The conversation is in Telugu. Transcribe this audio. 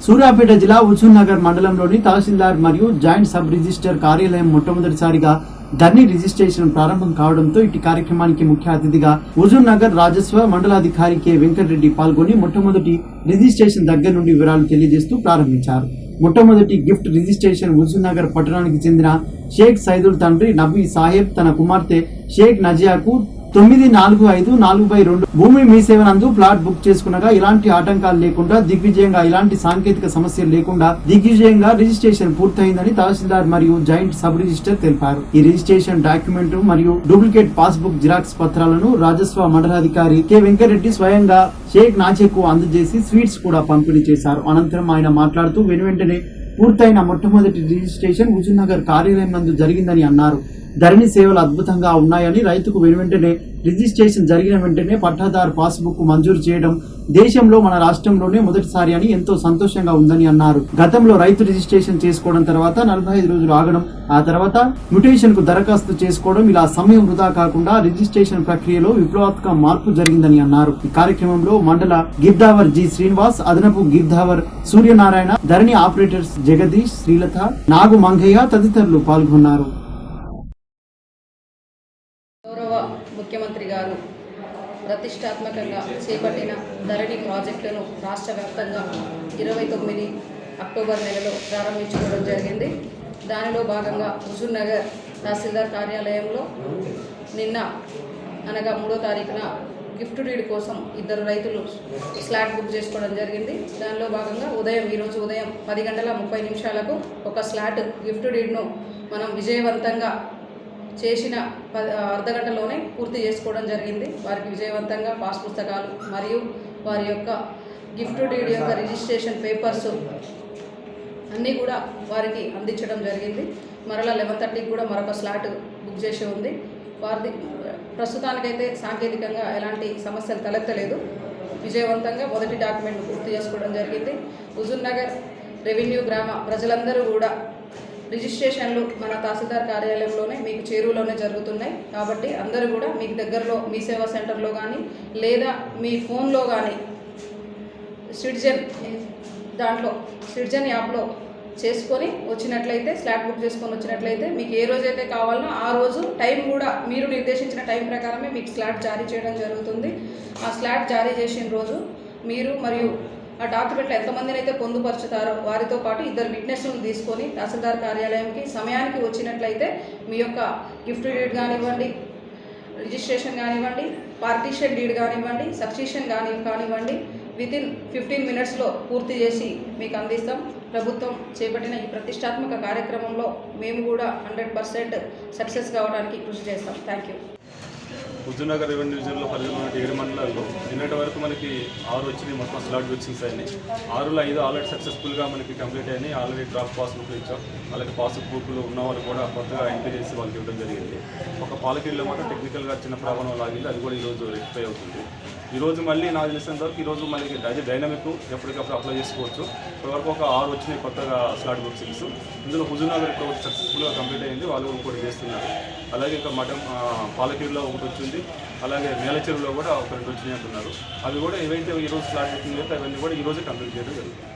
సూర్యాపేట జిల్లా హుజూర్ నగర్ మండలంలోని తహసీల్దార్ మరియు జాయింట్ సబ్ రిజిస్టర్ కార్యాలయం మొట్టమొదటిసారిగా ధర్నీ రిజిస్ట్రేషన్ ప్రారంభం కావడంతో ఇటు కార్యక్రమానికి ముఖ్య అతిథిగా హుజూర్ నగర్ రాజస్వ మండలాధికారి కె వెంకటరెడ్డి పాల్గొని మొట్టమొదటి రిజిస్ట్రేషన్ దగ్గర నుండి వివరాలు తెలియజేస్తూ ప్రారంభించారు. మొట్టమొదటి గిఫ్ట్ రిజిస్ట్రేషన్ హుజూర్ నగర్ పట్టణానికి చెందిన షేక్ సైదుల్ తండ్రి నబీ సాహెబ్ తన కుమార్తె షేక్ నజియాకు తొమ్మిది నాలుగు ఐదు నాలుగు బై రెండు. భూమి మీ సేవనందు ప్లాట్ బుక్ చేసుకునగా ఇలాంటి ఆటంకాలు లేకుండా దిగ్విజయంగా ఇలాంటి సాంకేతిక సమస్యలు లేకుండా దిగ్విజయంగా రిజిస్ట్రేషన్ పూర్తయిందని తహసీల్దార్ మరియు జాయింట్ సబ్ రిజిస్టర్ తెలిపారు. ఈ రిజిస్ట్రేషన్ డాక్యుమెంట్ మరియు డూప్లికేట్ పాస్బుక్ జిరాక్స్ పత్రాలను రాజస్వ మండలాధికారి కె. వెంకరెడ్డి స్వయంగా షేక్ నాచేకు అందజేసి స్వీట్స్ కూడా పంపిణీ చేశారు. అనంతరం ఆయన మాట్లాడుతూ వెనువెంటనే పూర్తయిన మొట్టమొదటి రిజిస్ట్రేషన్ హుజూర్నగర్ కార్యాలయం నందు జరిగిందని అన్నారు. ధరణి సేవలు అద్భుతంగా ఉన్నాయని రైతుకు వెనువెంటనే రిజిస్ట్రేషన్ జరిగిన వెంటనే పట్టాదారు పాస్బుక్ మంజూరు చేయడం దేశంలో మన రాష్ట్రంలోనే మొదటిసారి అని ఎంతో సంతోషంగా ఉందని అన్నారు. గతంలో రైతు రిజిస్ట్రేషన్ చేసుకోవడం తర్వాత నలభై ఐదు రోజులు ఆగడం ఆ తర్వాత మ్యుటేషన్కు దరఖాస్తు చేసుకోవడం ఇలా సమయం వృధా కాకుండా రిజిస్ట్రేషన్ ప్రక్రియలో విప్లవాత్మక మార్పు జరిగిందని అన్నారు. ఈ కార్యక్రమంలో మండల గిర్ధావర్ జి శ్రీనివాస్ అదనపు గిర్ధావర్ సూర్యనారాయణ ధరణి ఆపరేటర్స్ జగదీష్ శ్రీలత నాగు మంగయ్య తదితరులు పాల్గొన్నారు. ప్రతిష్టాత్మకంగా చేపట్టిన ధరణి ప్రాజెక్టులను రాష్ట్ర వ్యాప్తంగా ఇరవై తొమ్మిది అక్టోబర్ నెలలో ప్రారంభించుకోవడం జరిగింది. దానిలో భాగంగా హుజూర్ నగర్ తహసీల్దార్ కార్యాలయంలో నిన్న అనగా మూడో తారీఖున గిఫ్ట్ డీడ్ కోసం ఇద్దరు రైతులు స్లాట్ బుక్ చేసుకోవడం జరిగింది. దానిలో భాగంగా ఉదయం ఈరోజు ఉదయం పది గంటల ముప్పై నిమిషాలకు ఒక స్లాట్ గిఫ్ట్ డీడ్ను మనం విజయవంతంగా చేసిన ప అర్ధ గంటలోనే పూర్తి చేసుకోవడం జరిగింది. వారికి విజయవంతంగా పాస్ పుస్తకాలు మరియు వారి యొక్క గిఫ్ట్ డీడ్ యొక్క రిజిస్ట్రేషన్ పేపర్స్ అన్నీ కూడా వారికి అందించడం జరిగింది. మరలా లెవెన్ థర్టీకి కూడా మరొక స్లాట్ బుక్ చేసి ఉంది. వారిది ప్రస్తుతానికైతే సాంకేతికంగా ఎలాంటి సమస్యలు తలెత్తలేదు. విజయవంతంగా మొదటి డాక్యుమెంట్ పూర్తి చేసుకోవడం జరిగింది. హుజూర్ నగర్ రెవెన్యూ గ్రామ ప్రజలందరూ కూడా రిజిస్ట్రేషన్లు మన తహసీల్దార్ కార్యాలయంలోనే మీకు చేరువలోనే జరుగుతున్నాయి. కాబట్టి అందరూ కూడా మీకు దగ్గరలో మీ సేవా సెంటర్లో కానీ లేదా మీ ఫోన్లో కానీ సిటిజన్ దాంట్లో సిటిజన్ యాప్లో చేసుకొని వచ్చినట్లయితే స్లాట్ బుక్ చేసుకొని వచ్చినట్లయితే మీకు ఏ రోజైతే కావాలనో ఆ రోజు టైం కూడా మీరు నిర్దేశించిన టైం ప్రకారమే మీకు స్లాట్ జారీ చేయడం జరుగుతుంది. ఆ స్లాట్ జారీ చేసిన రోజు మీరు మరియు ఆ డాక్యుమెంట్లు ఎంతమందిని అయితే పొందుపరుచుతారో వారితో పాటు ఇద్దరు విట్నెస్లను తీసుకొని తహసీల్దార్ కార్యాలయంకి సమయానికి వచ్చినట్లయితే మీ యొక్క గిఫ్ట్ డేట్ కానివ్వండి రిజిస్ట్రేషన్ కానివ్వండి పార్టీషన్ డీడ్ కానివ్వండి సక్సెషన్ కాని కానివ్వండి విత్ ఇన్ ఫిఫ్టీన్ మినిట్స్లో పూర్తి చేసి మీకు అందిస్తాం. ప్రభుత్వం చేపట్టిన ఈ ప్రతిష్టాత్మక కార్యక్రమంలో మేము కూడా హండ్రెడ్ పర్సెంట్ సక్సెస్ కావడానికి కృషి చేస్తాం. Thank you. హుజూర్నగర్ రెవెన్యూ డివిజన్లో పరిధిలో ఏడు మండలాల్లో నిన్నటి వరకు మనకి ఆరు వచ్చినాయి మొత్తం స్లాట్ బుక్సింగ్స్ అయినాయి ఆరులో ఐదు ఆల్రెడీ సక్సెస్ఫుల్గా మనకి కంప్లీట్ అయినాయి ఆల్రెడీ డ్రాప్ పాస్బుక్ ఇచ్చాం. అలాగే పాస్ బుక్లు ఉన్న వాళ్ళు కూడా కొత్తగా ఎంట్రీ చేసి వాళ్ళకి ఇవ్వడం జరిగింది. ఒక పాలకీల్లో మాత్రం టెక్నికల్గా చిన్న ప్రాబ్లం లాగింది అది కూడా ఈరోజు రెక్టిఫై అవుతుంది. ఈరోజు మళ్ళీ నాకు తెలిసినంత వరకు ఈరోజు మళ్ళీ అది డైనమిక్ ఎప్పటికప్పుడు అప్లై చేసుకోవచ్చు. ఇప్పటివరకు ఒక ఆరు వచ్చినాయి కొత్తగా స్లాట్ బుక్సింగ్స్ ఇందులో హుజూర్నగర్ ఒకటి సక్సెస్ఫుల్గా కంప్లీట్ అయింది వాళ్ళు ఇంకోటి చేస్తున్నారు. అలాగే ఇంకా మటన్ పాలకీరులో ఒకటి వచ్చింది అలాగే మేలచెరువులో కూడా ఒక రెండు వచ్చినాయి అంటున్నారు. అవి కూడా ఏవైతే ఈరోజు స్లాట్ అవుతుందో అవన్నీ కూడా ఈరోజే కంప్లీట్ చేయడం జరుగుతుంది.